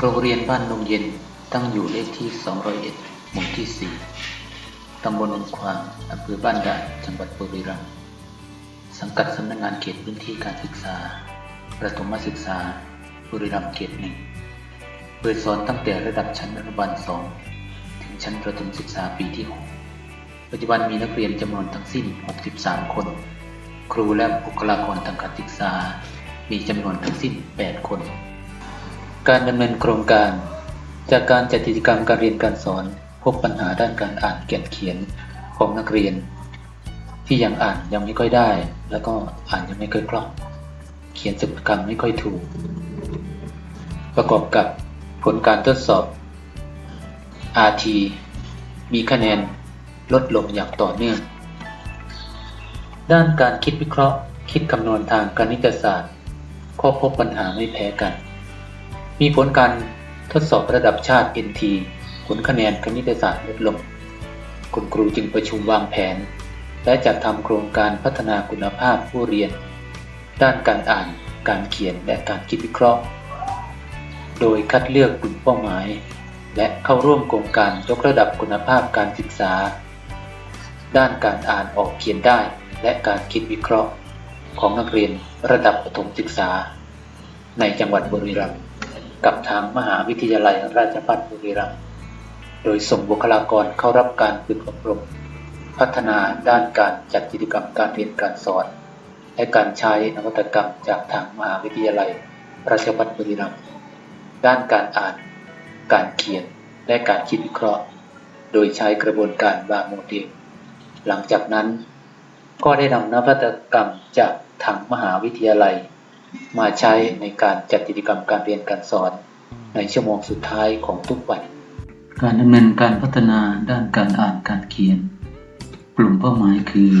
โรงเรียนบ้านนงเย็นตั้งอยู่เลขที่ 201 หมู่ที่ 4 ตำบลนนควางอำเภอบ้านด่านจังหวัดบุรีรัมย์ สังกัดสำนักงานเขตพื้นที่การศึกษา ประถมศึกษา บุรีรัมย์เขตหนึ่ง เปิดสอนตั้งแต่ระดับชั้นอนุบาล 2 ถึงชั้นประถมศึกษาปีที่ 6 ปัจจุบันมีนักเรียนจำนวนทั้งสิ้น 63 คน ครูและบุคลากรทางการศึกษา มีจำนวนทั้งสิ้น 8 คน การดำเนินโครงการ จากการจัดกิจกรรมการเรียนการสอนพบปัญหาด้านการอ่านเขียนเขียนของนักเรียน ที่ยังอ่านยังไม่ค่อยได้ แล้วก็อ่านยังไม่ค่อยคล่อง เขียนสะกดคำไม่ค่อยถูก ประกอบกับผลการทดสอบ RT มีคะแนนลดลงอย่างต่อเนื่อง ด้านการคิดวิเคราะห์ คิดคำนวณทางคณิตศาสตร์ ก็พบปัญหาไม่แพ้กัน มีผลการทดสอบระดับชาติ NT ผลคะแนนคณิตศาสตร์ลดลง คุณครูจึงประชุมวางแผน และจัดทำโครงการพัฒนาคุณภาพผู้เรียน ด้านการอ่าน การเขียนและการคิดวิเคราะห์ โดยคัดเลือกกลุ่มเป้าหมาย และเข้าร่วมโครงการยกระดับคุณภาพการศึกษา ด้านการอ่านออกเขียนได้ และการคิดวิเคราะห์ ของนักเรียนระดับประถมศึกษา ในจังหวัดบุรีรัมย์ กับทางมหาวิทยาลัยราชภัฏบุรีรัมย์ โดยส่งบุคลากรเข้ารับการฝึกอบรม พัฒนาด้านการจัดกิจกรรมการเรียนการสอน และการใช้นวัตกรรมจากทางมหาวิทยาลัยราชภัฏบุรีรัมย์ ด้านการอ่าน การเขียน และการคิดวิเคราะห์ โดยใช้กระบวนการบาโมเดลหลังจากนั้นก็ได้นำนวัตกรรมจากทางมหาวิทยาลัย มาใช้ในการจัดกิจกรรมการเรียนการสอนในชั่วโมงสุดท้ายของทุกวัน การดำเนินการพัฒนาด้านการอ่านการเขียน กลุ่มเป้าหมายคือ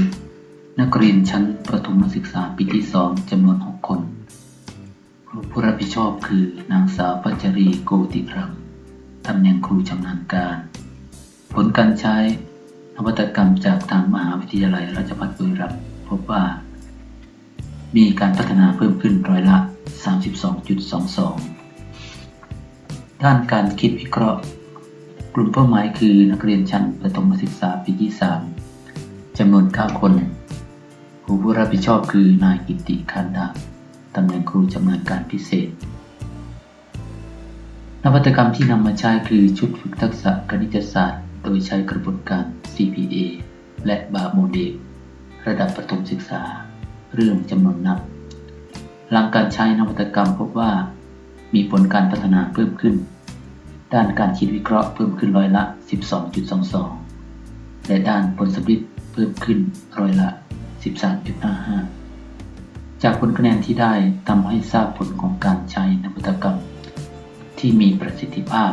นักเรียนชั้นประถมศึกษาปีที่ 2จำนวน 6 คนครูผู้รับผิดชอบคือนางสาวพัชรีโกติรัมตำแหน่งครูชำนาญการ ผลการใช้นวัตกรรมจากทางมหาวิทยาลัยราชภัฏบุรีรัมย์พบว่า มีการพัฒนาเพิ่มขึ้นร้อยละ 32.22 ด้านการคิดวิเคราะห์ กลุ่มเป้าหมายคือนักเรียนชั้นประถมศึกษาปีที่ 3 จำนวน 9 คนครูผู้รับผิดชอบคือนายกิติคันดาตำแหน่งครูชำนาญการพิเศษ นวัตกรรมที่นำมาใช้คือชุดฝึกทักษะคณิตศาสตร์ โดยใช้กระบวนการ CPA และบาโมเดลระดับประถมศึกษา เรื่องจำนวนนับ หลังการใช้นวัตกรรมพบว่า มีผลการพัฒนาเพิ่มขึ้น ด้านการคิดวิเคราะห์เพิ่มขึ้นร้อยละ 12.22 และด้านผลสำลิดเพิ่มขึ้นร้อยละ 13.55 จากผลคะแนนที่ได้ทำให้ทราบผลของการใช้นวัตกรรม ที่มีประสิทธิภาพ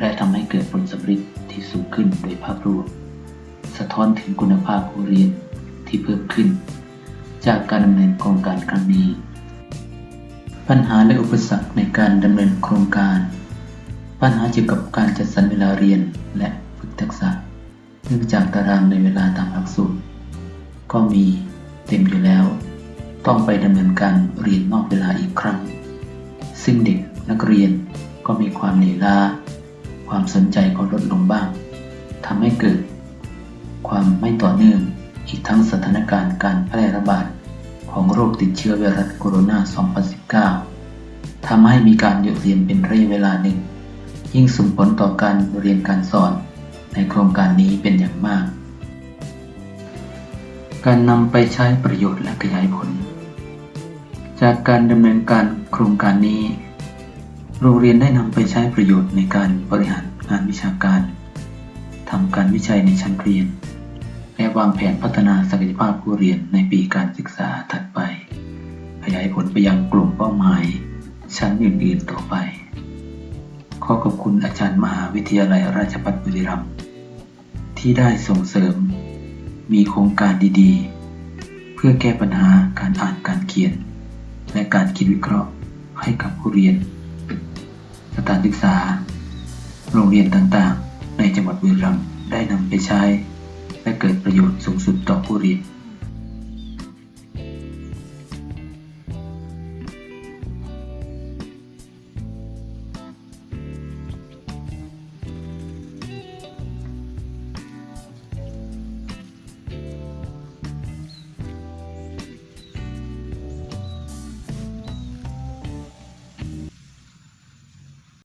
และทำให้เกิดผลสำลิดที่สูงขึ้นโดยภาพรวม สะท้อนถึงคุณภาพผู้เรียนที่เพิ่มขึ้น จากการดำเนินโครงการครั้งนี้ ปัญหาและอุปสรรคในการดำเนินโครงการ ปัญหาเกี่ยวกับการจัดสรรเวลาเรียนและฝึกทักษะ เนื่องจากตารางในเวลาตามหลักสูตร ก็มีเต็มอยู่แล้ว ต้องไปดำเนินการเรียนนอกเวลาอีกครั้ง ซึ่งเด็กนักเรียนก็มีความเหนื่อยล้า ความสนใจก็ลดลงบ้างทำให้เกิด ความไม่ต่อเนื่อง อีกทั้งสถานการณ์การแพร่ระบาดของโรคติดเชื้อไวรัสโคโรนา 2019 ทำให้มีการหยุดเรียนเป็นระยะเวลาหนึ่ง ยิ่งส่งผลต่อการเรียนการสอนในโครงการนี้เป็นอย่างมาก การนำไปใช้ประโยชน์และขยายผล จากการดำเนินการโครงการนี้ โรงเรียนได้นำไปใช้ประโยชน์ในการบริหารงานวิชาการทำการวิจัยในชั้นเรียน และวางแผนพัฒนาศักยภาพผู้เรียนในปีการศึกษาถัดไป ขยายผลไปยังกลุ่มเป้าหมาย ชั้นอื่นๆต่อไป ขอขอบคุณอาจารย์มหาวิทยาลัยราชภัฏบุรีรัมย์ที่ได้ส่งเสริม มีโครงการดีๆ เพื่อแก้ปัญหาการอ่านการเขียน และการคิดวิเคราะห์ให้กับผู้เรียน สถานศึกษา โรงเรียนต่างๆ ในจังหวัดบุรีรัมย์ได้นำไปใช้ และเกิดประโยชน์สูงสุดต่อผู้เรียน